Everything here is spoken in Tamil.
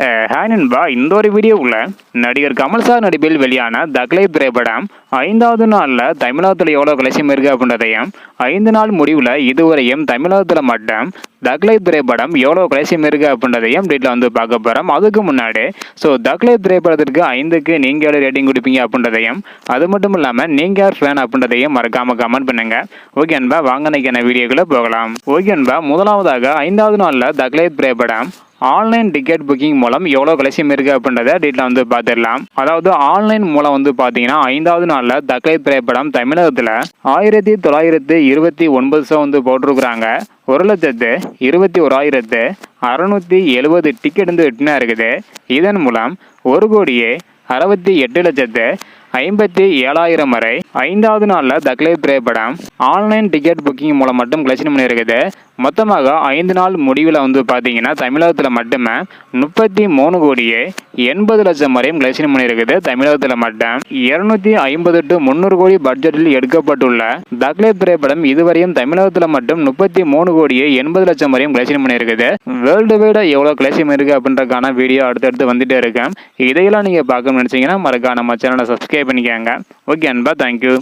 ஹாய் நண்பா இந்த ஒரு வீடியோவில் நடிகர் கமல்சார் நடிப்பில் வெளியான தக்லை திரைப்படம் ஐந்தாவது நாளில் தமிழகத்தில் எவ்வளோ கலசியம் இருக்குது அப்படின்றதையும் ஐந்து நாள் முடிவில் இதுவரையும் தமிழகத்தில் மட்டும் தக்லை திரைப்படம் எவ்வளோ கலசியம் இருக்குது அப்படின்றதையும் டீட்டில் வந்து பார்க்க போகிறோம் அதுக்கு முன்னாடி ஸோ தக்லை திரைப்படத்திற்கு ஐந்துக்கு நீங்கள் எவ்வளோ ரேட்டிங் கொடுப்பீங்க அப்படின்றதையும் அது மட்டும் இல்லாமல் நீங்கள் யார் ஃபேன் அப்படின்றதையும் மறக்காமல் கமெண்ட் பண்ணுங்கள் ஓகே அன்பா வாங்க நினைக்கிற வீடியோக்குள்ளே போகலாம் ஓகே அன்பா முதலாவதாக ஐந்தாவது நாளில் தக்லை திரைப்படம் ஆன்லைன் டிக்கெட் புக்கிங் மூலம் எவ்வளோ கலெக்ஷன் இருக்குது அப்படின்றத டீட்டில் வந்து பார்த்துடலாம். அதாவது ஆன்லைன் மூலம் வந்து பார்த்தீங்கன்னா ஐந்தாவது நாளில் தக்கலை திரைப்படம் தமிழகத்தில் ஆயிரத்தி தொள்ளாயிரத்து இருபத்தி ஒன்பது சோ வந்து போட்டிருக்கிறாங்க. ஒரு லட்சத்து இருபத்தி ஓராயிரத்து அறநூற்றி எழுபது டிக்கெட் வந்து வெட்டினா இருக்குது. இதன் மூலம் ஒரு கோடியே அறுபத்தி எட்டு லட்சத்து ஐம்பத்தி ஏழாயிரம் வரை ஐந்தாவது நாளில் தக்லை திரைப்படம் ஆன்லைன் டிக்கெட் புக்கிங் மூலம் மட்டும் கலெக்ஷன் பண்ணியிருக்குது. மொத்தமாக ஐந்து நாள் முடிவில் வந்து பார்த்தீங்கன்னா தமிழகத்தில் மட்டுமே முப்பத்தி மூணு கோடியே எண்பது லட்சம் வரையும் கலெக்ஷன் பண்ணியிருக்குது தமிழகத்தில் மட்டும் இருநூத்தி ஐம்பது டு முந்நூறு கோடி பட்ஜெட்டில் எடுக்கப்பட்டுள்ள தக்லே திரைப்படம் இதுவரையும் தமிழகத்தில் மட்டும் முப்பத்தி மூணு கோடியே எண்பது லட்சம் வரையும் கலெக்ஷன் பண்ணியிருக்குது வேர்ல்டு வைட எவ்வளோ கலெக்ஷன் இருக்குது அப்படின்றக்கான வீடியோ அடுத்தடுத்து வந்துட்டே இருக்கேன் இதையெல்லாம் நீங்கள் பார்க்கணும்னு நினச்சிங்கன்னா மறக்காம நம்ம சேனலை சப்ஸ்கிரைப் பண்ணிக்கோங்க. ஓகே அன்பா தேங்க்யூ